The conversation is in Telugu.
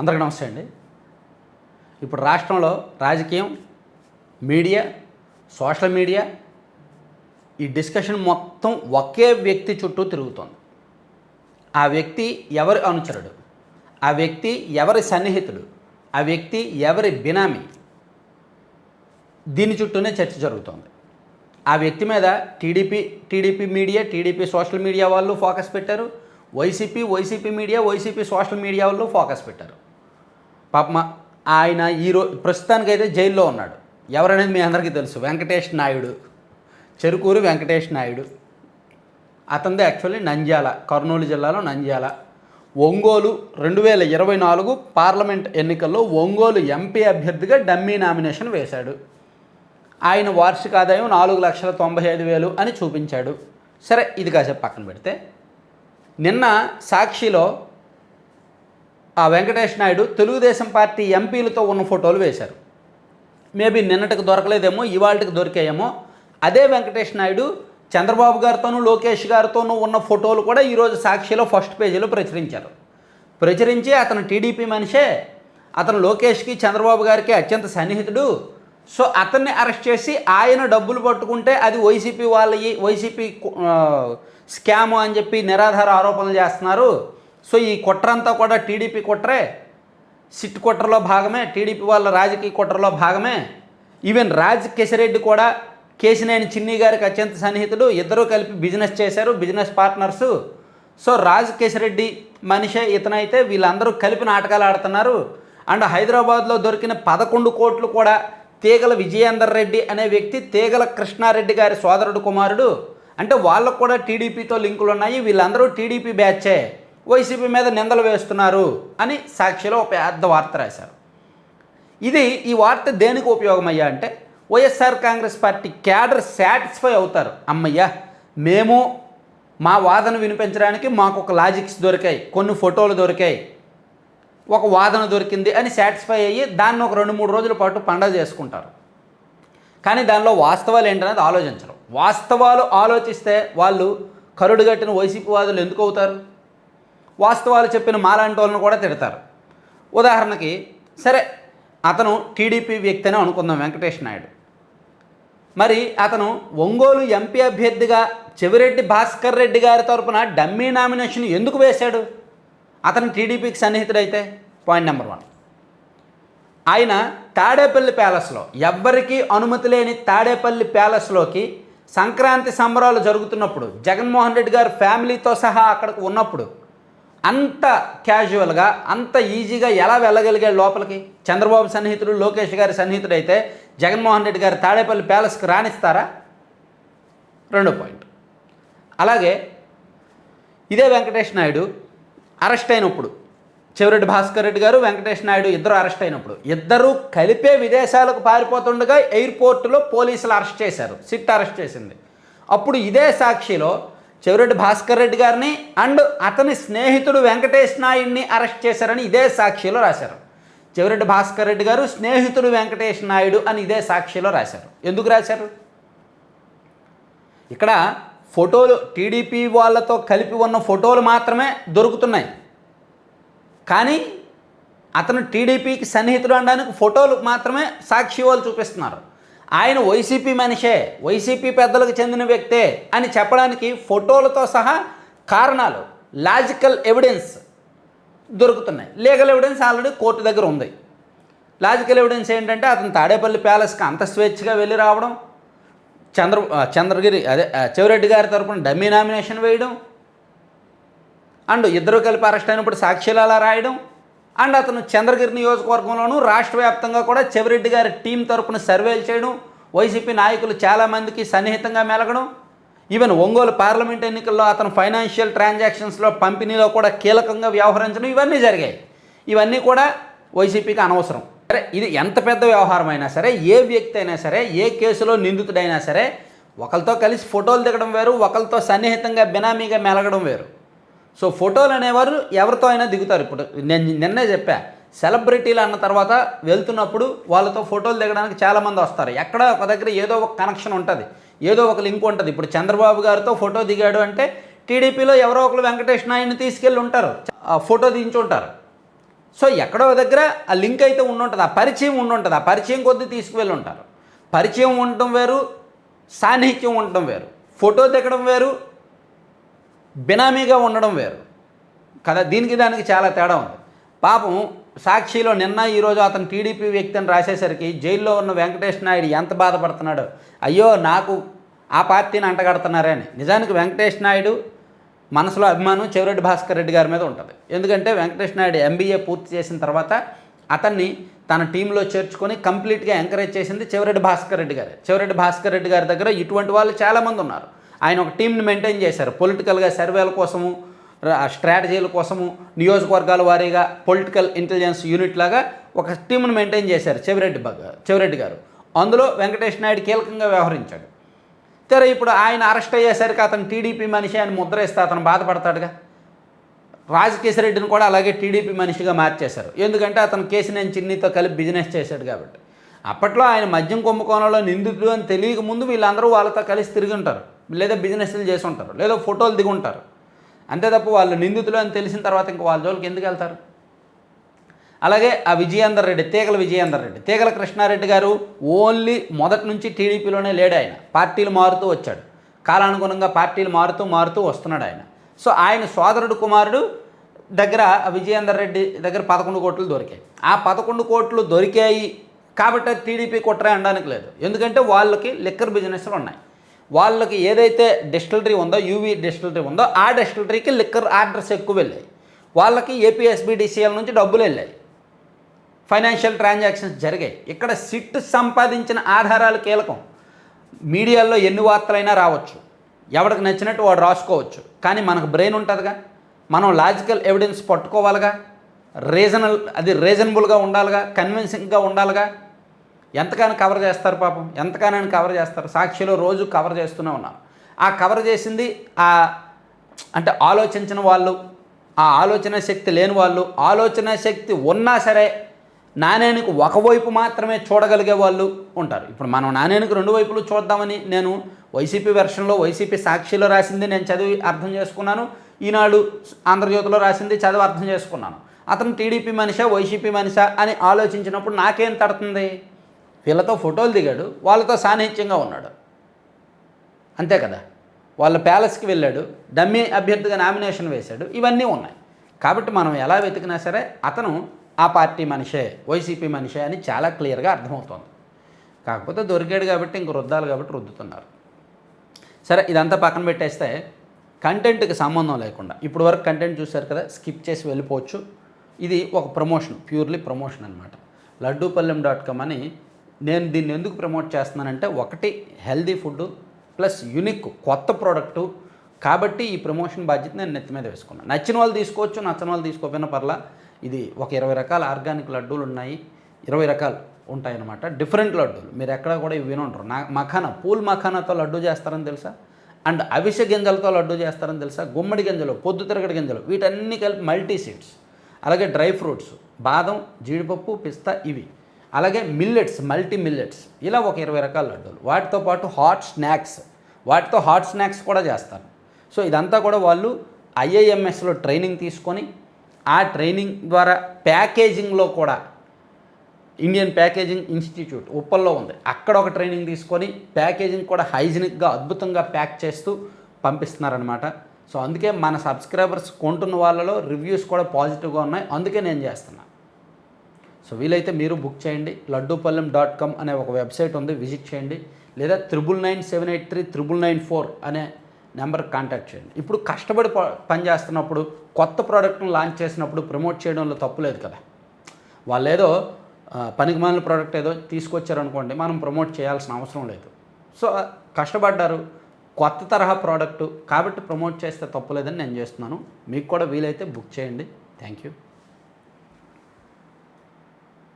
అందరికీ నమస్తే అండి. ఇప్పుడు రాష్ట్రంలో రాజకీయం మీడియా సోషల్ మీడియా ఈ డిస్కషన్ మొత్తం ఒకే వ్యక్తి చుట్టూ తిరుగుతోంది. ఆ వ్యక్తి ఎవరి అనుచరుడు? ఆ వ్యక్తి ఎవరి సన్నిహితుడు? ఆ వ్యక్తి ఎవరి బినామీ? దీని చుట్టూనే చర్చ జరుగుతోంది. ఆ వ్యక్తి మీద TDP TDP media TDP social media వాళ్ళు ఫోకస్ పెట్టారు. YCP YCP media YCP social media వాళ్ళు ఫోకస్ పెట్టారు. పాపమ ఆయన ఈరోజు ప్రస్తుతానికైతే జైల్లో ఉన్నాడు. ఎవరనేది మీ అందరికీ తెలుసు. వెంకటేష్ నాయుడు. చెరుకూరు వెంకటేష్ నాయుడు. అతనిదే యాక్చువల్లీ నంద్యాల కర్నూలు జిల్లాలో నంద్యాల. ఒంగోలు రెండు వేల ఇరవై నాలుగు పార్లమెంట్ ఎన్నికల్లో ఒంగోలు ఎంపీ అభ్యర్థిగా డమ్మీ నామినేషన్ వేశాడు. ఆయన వార్షిక ఆదాయం నాలుగు లక్షల తొంభై ఐదు వేలు అని చూపించాడు. సరే ఇది కాసేపు పక్కన పెడితే నిన్న సాక్షిలో ఆ వెంకటేష్ నాయుడు తెలుగుదేశం పార్టీ ఎంపీలతో ఉన్న ఫోటోలు వేశారు. మేబీ నిన్నటికి దొరకలేదేమో ఇవాళకి దొరికాయేమో. అదే వెంకటేష్ నాయుడు చంద్రబాబు గారితోనూ లోకేష్ గారితోనూ ఉన్న ఫోటోలు కూడా ఈరోజు సాక్షిలో ఫస్ట్ పేజీలో ప్రచురించారు. ప్రచురించి అతను టీడీపీ మనిషే అతను లోకేష్కి చంద్రబాబు గారికి అత్యంత సన్నిహితుడు. సో అతన్ని అరెస్ట్ చేసి ఆయన డబ్బులు పట్టుకుంటే అది వైసీపీ వాళ్ళ వైసీపీ స్కాము అని చెప్పి నిరాధార ఆరోపణలు చేస్తున్నారు. సో ఈ కుట్రంతా కూడా టీడీపీ కుట్రే సిట్ కుట్రలో భాగమే టీడీపీ వాళ్ళ రాజకీయ కుట్రలో భాగమే. ఈవెన్ రాజ్ కిషరెడ్డి కూడా కేశినేని చిన్ని గారికి అత్యంత సన్నిహితుడు. ఇద్దరూ కలిపి బిజినెస్ చేశారు business partners. So Raj Kishareddy మనిషే ఇతనైతే వీళ్ళందరూ కలిపి నాటకాలు ఆడుతున్నారు. అండ్ హైదరాబాద్లో దొరికిన పదకొండు కోట్లు కూడా తీగల విజయేందర్ రెడ్డి అనే వ్యక్తి తీగల కృష్ణారెడ్డి గారి సోదరుడు కుమారుడు. అంటే వాళ్ళకు కూడా టీడీపీతో లింకులు ఉన్నాయి వీళ్ళందరూ టీడీపీ బ్యాచే వైసీపీ మీద నిందలు వేస్తున్నారు అని సాక్షిలో ఒక పెద్ద వార్త రాశారు. ఇది ఈ వార్త దేనికి ఉపయోగమయ్యా అంటే YSR Congress party cadre satisfy అవుతారు. అమ్మయ్యా మేము మా వాదన వినిపించడానికి మాకు ఒక లాజిక్స్ దొరికాయి కొన్ని ఫోటోలు దొరికాయి. ఒక వాదన దొరికింది అని సాటిస్ఫై అయ్యి దాన్ని ఒక రెండు మూడు రోజుల పాటు పండగ చేసుకుంటారు. కానీ దానిలో వాస్తవాలు ఏంటనేది ఆలోచించరు. వాస్తవాలు ఆలోచిస్తే వాళ్ళు కరుడుగట్టిన వైసీపీ వాదులు ఎందుకు అవుతారు? వాస్తవాలు చెప్పిన మాలాంటి వాళ్ళని కూడా తిడతారు. ఉదాహరణకి సరే అతను టీడీపీ వ్యక్తి అని అనుకుందాం వెంకటేష్ నాయుడు. మరి అతను ఒంగోలు ఎంపీ అభ్యర్థిగా చెవిరెడ్డి భాస్కర్ రెడ్డి గారి తరపున డమ్మీ నామినేషన్ ఎందుకు వేశాడు? అతను టీడీపీకి సన్నిహితుడైతే పాయింట్ నెంబర్ వన్. ఆయన తాడేపల్లి ప్యాలెస్లో ఎవ్వరికీ అనుమతి లేని తాడేపల్లి ప్యాలెస్లోకి సంక్రాంతి సంబరాలు జరుగుతున్నప్పుడు జగన్మోహన్ రెడ్డి గారు ఫ్యామిలీతో సహా అక్కడికి ఉన్నప్పుడు అంత క్యాజువల్గా అంత ఈజీగా ఎలా వెళ్ళగలిగాడు లోపలికి? చంద్రబాబు సన్నిహితుడు లోకేష్ గారి సన్నిహితుడు అయితే జగన్మోహన్ రెడ్డి గారు తాడేపల్లి ప్యాలెస్కి రాణిస్తారా? రెండో పాయింట్. అలాగే ఇదే వెంకటేష్ నాయుడు అరెస్ట్ అయినప్పుడు చెవిరెడ్డి భాస్కర్ రెడ్డి గారు వెంకటేష్ నాయుడు ఇద్దరు అరెస్ట్ అయినప్పుడు. ఇద్దరు కలిపే విదేశాలకు పారిపోతుండగా ఎయిర్పోర్టులో పోలీసులు అరెస్ట్ చేశారు. సిట్ అరెస్ట్ చేసింది. అప్పుడు ఇదే సాక్షిలో చెవిరెడ్డి భాస్కర్ రెడ్డి గారిని అండ్ అతని స్నేహితుడు వెంకటేష్ నాయుడిని అరెస్ట్ చేశారని ఇదే సాక్షిలో రాశారు. చెవిరెడ్డి భాస్కర్ రెడ్డి గారు స్నేహితుడు వెంకటేష్ నాయుడు అని ఇదే సాక్షిలో రాశారు. ఎందుకు రాశారు? ఇక్కడ ఫోటోలు టీడీపీ వాళ్ళతో కలిపి ఉన్న ఫోటోలు మాత్రమే దొరుకుతున్నాయి. కానీ అతను టీడీపీకి సన్నిహితుడు అనడానికి ఫోటోలు మాత్రమే సాక్షి వాళ్ళు చూపిస్తున్నారు. ఆయన వైసీపీ మనిషే వైసీపీ పెద్దలకు చెందిన వ్యక్తే అని చెప్పడానికి ఫోటోలతో సహా కారణాలు లాజికల్ ఎవిడెన్స్ దొరుకుతున్నాయి. లీగల్ ఎవిడెన్స్ ఆల్రెడీ కోర్టు దగ్గర ఉంది. లాజికల్ ఎవిడెన్స్ ఏంటంటే అతను తాడేపల్లి ప్యాలెస్కి అంత స్వేచ్ఛగా వెళ్ళి రావడం చంద్ర చంద్రగిరి అదే చెవిరెడ్డి గారి తరపున డమ్మీ నామినేషన్ వేయడం అండ్ ఇద్దరు కలిపి అరెస్ట్ అయినప్పుడు సాక్షులు అలా రాయడం అండ్ అతను చంద్రగిరి నియోజకవర్గంలోనూ రాష్ట్ర వ్యాప్తంగా కూడా చెవిరెడ్డి గారి టీం తరపున సర్వేలు చేయడం వైసీపీ నాయకులు చాలామందికి సన్నిహితంగా మెలగడం ఈవెన్ ఒంగోలు పార్లమెంట్ ఎన్నికల్లో అతను ఫైనాన్షియల్ ట్రాన్సాక్షన్స్లో పంపిణీలో కూడా కీలకంగా వ్యవహరించడం ఇవన్నీ జరిగాయి. ఇవన్నీ కూడా వైసీపీకి అనవసరం. సరే ఇది ఎంత పెద్ద వ్యవహారం అయినా సరే ఏ వ్యక్తి అయినా సరే ఏ కేసులో నిందితుడైనా సరే ఒకరితో కలిసి ఫోటోలు దిగడం వేరు ఒకరితో సన్నిహితంగా బినామీగా మెలగడం వేరు. సో ఫోటోలు అనేవారు ఎవరితో అయినా దిగుతారు. ఇప్పుడు నేను నిన్నే చెప్పా సెలబ్రిటీలు అన్న తర్వాత వెళ్తున్నప్పుడు వాళ్ళతో ఫోటోలు దిగడానికి చాలామంది వస్తారు. ఎక్కడ ఒక దగ్గర ఏదో ఒక కనెక్షన్ ఉంటుంది. ఏదో ఒక లింక్ ఉంటుంది. ఇప్పుడు చంద్రబాబు గారితో ఫోటో దిగాడు అంటే టీడీపీలో ఎవరో ఒకరు వెంకటేష్ నాయుడిని తీసుకెళ్ళి ఉంటారు. ఆ ఫోటో దించి ఉంటారు. సో ఎక్కడో దగ్గర ఆ లింక్ అయితే ఉండుంటుంది ఆ పరిచయం ఉండుంటుంది ఆ పరిచయం కొద్దీ తీసుకువెళ్ళి ఉంటారు. పరిచయం ఉండటం వేరు సాన్నిహిత్యం ఉండటం వేరు. ఫోటో దిగడం వేరు బినామీగా ఉండడం వేరు. కదా దీనికి దానికి చాలా తేడా ఉంది. పాపం సాక్షిలో నిన్న ఈరోజు అతను టీడీపీ వ్యక్తి అని రాసేసరికి జైల్లో ఉన్న వెంకటేష్ నాయుడు ఎంత బాధపడుతున్నాడు? అయ్యో నాకు ఆ పార్టీని అంటగడుతున్నారని నిజానికి వెంకటేష్ నాయుడు మనసులో అభిమానం చెవిరెడ్డి భాస్కర్ రెడ్డి గారి మీద ఉంటుంది. ఎందుకంటే వెంకటేష్ నాయుడు ఎంబీఏ పూర్తి చేసిన తర్వాత అతన్ని తన టీంలో చేర్చుకొని కంప్లీట్గా ఎంకరేజ్ చేసింది చెవిరెడ్డి భాస్కర్ రెడ్డి గారు. చెవిరెడ్డి భాస్కర్ రెడ్డి గారి దగ్గర ఇటువంటి వాళ్ళు చాలామంది ఉన్నారు. ఆయన ఒక టీంని మెయింటైన్ చేశారు. పొలిటికల్గా సర్వేల కోసము స్ట్రాటజీల కోసము నియోజకవర్గాల వారీగా పొలిటికల్ ఇంటెలిజెన్స్ యూనిట్ లాగా ఒక టీంను మెయింటైన్ చేశారు చెవిరెడ్డి చెవిరెడ్డి గారు. అందులో వెంకటేష్ నాయుడు కీలకంగా వ్యవహరించాడు. తెర ఇప్పుడు ఆయన అరెస్ట్ అయ్యేసరికి అతను టీడీపీ మనిషి ఆయన ముద్ర ఇస్తే అతను బాధపడతాడుగా? రాజకేశ్వర రెడ్డిని కూడా అలాగే టీడీపీ మనిషిగా మార్చేశారు. ఎందుకంటే అతను కేసినేని చిన్నితో కలిపి బిజినెస్ చేశాడు కాబట్టి. అప్పట్లో ఆయన మద్యం కుంభకోణంలో నిందితుడు అని తెలియక ముందు వీళ్ళందరూ వాళ్ళతో కలిసి తిరిగి ఉంటారు. లేదా బిజినెస్లు చేసి ఉంటారు లేదా ఫోటోలు దిగి ఉంటారు అంతే తప్ప వాళ్ళు నిందితులు అని తెలిసిన తర్వాత ఇంకా వాళ్ళ జోలికి ఎందుకు వెళ్తారు? అలాగే ఆ విజయేందర్ రెడ్డి తీగల విజయేందర్ రెడ్డి తీగల కృష్ణారెడ్డి గారు ఓన్లీ మొదటి నుంచి టీడీపీలోనే లేడు ఆయన. పార్టీలు మారుతూ వచ్చాడు. కాలానుగుణంగా పార్టీలు మారుతూ మారుతూ వస్తున్నాడు ఆయన. సో ఆయన సోదరుడు కుమారుడు దగ్గర విజయేందర్ రెడ్డి దగ్గర పదకొండు కోట్లు దొరికాయి. ఆ పదకొండు కోట్లు దొరికాయి కాబట్టి టీడీపీ కుట్రే అనడానికి లేదు. ఎందుకంటే వాళ్ళకి లిక్కర్ బిజినెస్లు ఉన్నాయి. వాళ్ళకి ఏదైతే డిస్టిలరీ ఉందో యూవీ డిస్టిలరీ ఉందో ఆ డిస్టిలరీకి లిక్కర్ ఆర్డర్స్ ఎక్కువ వెళ్ళాయి. వాళ్ళకి ఏపీఎస్బిడిసిఎల్ నుంచి డబ్బులు వెళ్ళాయి. ఫైనాన్షియల్ ట్రాన్సాక్షన్స్ జరిగాయి. ఇక్కడ సిట్ సంపాదించిన ఆధారాలు కీలకం. మీడియాలో ఎన్ని వార్తలైనా రావచ్చు. ఎవరికి నచ్చినట్టు వాడు రాసుకోవచ్చు. కానీ మనకు బ్రెయిన్ ఉంటుందిగా. మనం లాజికల్ ఎవిడెన్స్ పట్టుకోవాలిగా. రీజనల్ అది రీజనబుల్గా ఉండాలిగా. కన్విన్సింగ్గా ఉండాలిగా. ఎంతగానో కవర్ చేస్తారు పాపం? ఎంతగానో కవర్ చేస్తారు. సాక్షిలో రోజు కవర్ చేస్తూనే ఉన్నారు. ఆ కవర్ చేసింది ఆ అంటే ఆలోచించిన వాళ్ళు ఆ ఆలోచన శక్తి లేని వాళ్ళు ఆలోచన శక్తి ఉన్నా సరే నాణేనికి ఒకవైపు మాత్రమే చూడగలిగే వాళ్ళు ఉంటారు. ఇప్పుడు మనం నాణేనికి రెండు వైపులు చూద్దామని నేను వైసీపీ వెర్షన్లో వైసీపీ సాక్షిలో రాసింది నేను చదివి అర్థం చేసుకున్నాను. ఈనాడు ఆంధ్రజ్యోతిలో రాసింది చదివి అర్థం చేసుకున్నాను. అతను టీడీపీ మనిషా వైసీపీ మనిషా అని ఆలోచించినప్పుడు నాకేం తడుతుంది? వీళ్ళతో ఫోటోలు దిగాడు వాళ్ళతో సాన్నిహిత్యంగా ఉన్నాడు. అంతే కదా? వాళ్ళ ప్యాలెస్కి వెళ్ళాడు డమ్మీ అభ్యర్థిగా నామినేషన్ వేశాడు ఇవన్నీ ఉన్నాయి. కాబట్టి మనం ఎలా వెతికినా సరే అతను ఆ పార్టీ మనిషే వైసీపీ మనిషే అని చాలా క్లియర్గా అర్థమవుతోంది. కాకపోతే దొరికాడు కాబట్టి ఇంక రుద్దాలి కాబట్టి రుద్దుతున్నారు. సరే ఇదంతా పక్కన పెట్టేస్తే కంటెంట్కి సంబంధం లేకుండా ఇప్పుడు వరకు కంటెంట్ చూశారు కదా స్కిప్ చేసి వెళ్ళిపోవచ్చు. ఇది ఒక ప్రమోషన్ ప్యూర్లీ ప్రమోషన్ అనమాట లడ్డూపల్లెం డాట్ కామ్ అని నేను దీన్ని ఎందుకు ప్రమోట్ చేస్తున్నానంటే ఒకటి హెల్దీ ఫుడ్ ప్లస్ యునిక్ కొత్త ప్రోడక్టు. కాబట్టి ఈ ప్రమోషన్ బాధ్యత నేను నెత్తి మీద వేసుకున్నాను. నచ్చిన వాళ్ళు తీసుకోవచ్చు నచ్చిన వాళ్ళు తీసుకోకపోయినా పర్లా. ఇది ఒక ఇరవై రకాల ఆర్గానిక్ లడ్డూలు ఉన్నాయి. ఇరవై రకాలు ఉంటాయన్నమాట. డిఫరెంట్ లడ్డూలు. మీరు ఎక్కడ కూడా ఇవి వినుంటారు నా మఖానా పూల్ మఖానాతో లడ్డు చేస్తారని తెలుసా? అండ్ అవిసె గింజలతో లడ్డు చేస్తారని తెలుసా? గుమ్మడి గింజలు పొద్దు తిరగడి గింజలు వీటన్ని కలిపి మల్టీ సీడ్స్. అలాగే డ్రై ఫ్రూట్స్ బాదం జీడిపప్పు పిస్తా ఇవి. అలాగే మిల్లెట్స్ మల్టీ మిల్లెట్స్ ఇలా ఒక ఇరవై రకాల లడ్డూలు. వాటితో పాటు హాట్ స్నాక్స్ వాటితో హాట్ స్నాక్స్ కూడా చేస్తారు. సో ఇదంతా కూడా వాళ్ళు ఐఐఎంఎస్లో ట్రైనింగ్ తీసుకొని ఆ ట్రైనింగ్ ద్వారా ప్యాకేజింగ్లో కూడా ఇండియన్ ప్యాకేజింగ్ ఇన్స్టిట్యూట్ ఉప్పల్లో ఉంది. అక్కడ ఒక ట్రైనింగ్ తీసుకొని ప్యాకేజింగ్ కూడా హైజీనిక్గా అద్భుతంగా ప్యాక్ చేస్తూ పంపిస్తున్నారనమాట సో అందుకే మన సబ్స్క్రైబర్స్ కొంటున్న వాళ్ళలో రివ్యూస్ కూడా పాజిటివ్గా ఉన్నాయి. అందుకే నేను చేస్తున్నాను సో వీలైతే మీరు బుక్ చేయండి. లడ్డూపల్లెం డాట్ కామ్ అనే ఒక వెబ్సైట్ ఉంది విజిట్ చేయండి. లేదా triple nine seven eight three triple nine four అనే నెంబర్ కాంటాక్ట్ చేయండి. ఇప్పుడు కష్టపడి ప- పని చేస్తున్నప్పుడు కొత్త ప్రోడక్ట్ను లాంచ్ చేసినప్పుడు ప్రమోట్ చేయడంలో తప్పులేదు కదా. వాళ్ళు ఏదో పనికి మాలిన ప్రోడక్ట్ ఏదో తీసుకొచ్చారనుకోండి మనం ప్రమోట్ చేయాల్సిన అవసరం లేదు. సో కష్టపడ్డారు కొత్త తరహా ప్రోడక్ట్ కాబట్టి ప్రమోట్ చేస్తే తప్పులేదని నేను చేస్తున్నాను. మీకు కూడా వీలైతే బుక్ చేయండి. Thank you.